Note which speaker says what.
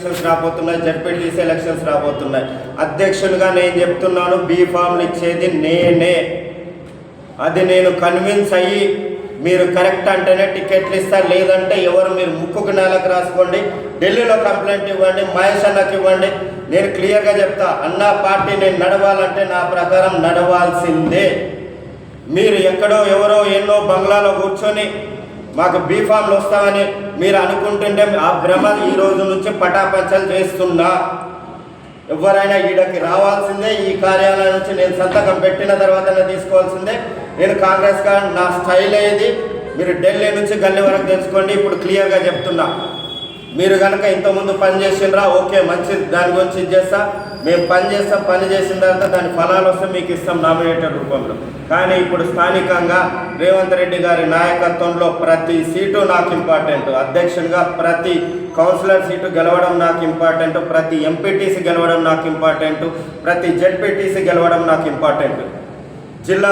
Speaker 1: Elections రాబోతున్నాయి ZPTC elections రాబోతున్నాయి. అధ్యక్షులుగా నేను చెప్తున్నాను బీ ఫామ్లు ఇచ్చేది నేనే. అది నేను కన్విన్స్ అయ్యి మీరు కరెక్ట్ అంటేనే టికెట్లు ఇస్తారు లేదంటే ఎవరు మీరు ముక్కుకు నెలకు రాసుకోండి ఢిల్లీలో కంప్లైంట్ ఇవ్వండి మహేష్ అన్నకి ఇవ్వండి. నేను క్లియర్గా చెప్తా అన్న పార్టీ నేను నడవాలంటే నా ప్రకారం నడవాల్సిందే. మీరు ఎక్కడో ఎవరో ఎన్నో బంగ్లాలో కూర్చొని మాకు బీఫామ్లు వస్తామని మీరు అనుకుంటుంటే ఆ భ్రమ ఈ రోజు నుంచి పటాపంచలు చేస్తున్నా. ఎవరైనా ఈడకి రావాల్సిందే ఈ కార్యాలయం నుంచి నేను సంతకం పెట్టిన తర్వాతనే తీసుకోవాల్సిందే. నేను కాంగ్రెస్గా నా స్టైల్ ఏది? మీరు ఢిల్లీ నుంచి గల్లీ వరకు తెలుసుకోండి ఇప్పుడు క్లియర్గా చెప్తున్నా. మీరు కనుక ఇంతకుముందు పనిచేసిండ్రా ఓకే మంచిది. దాని గురించి ఇది చేస్తా. మేము పని చేస్తాం పని చేసిన తర్వాత దాని ఫలాలు వస్తే మీకు ఇస్తాం నామినేటెడ్ రూపంలో. కానీ ఇప్పుడు స్థానికంగా రేవంత్ రెడ్డి గారి నాయకత్వంలో ప్రతి సీటు నాకు ఇంపార్టెంట్ అధ్యక్షునిగా ప్రతి కౌన్సిలర్ సీటు గెలవడం నాకు ఇంపార్టెంట్ ప్రతి ఎంపీటీసీ గెలవడం నాకు ఇంపార్టెంట్ ప్రతి జెడ్పీటీసీ గెలవడం నాకు ఇంపార్టెంట్ జిల్లా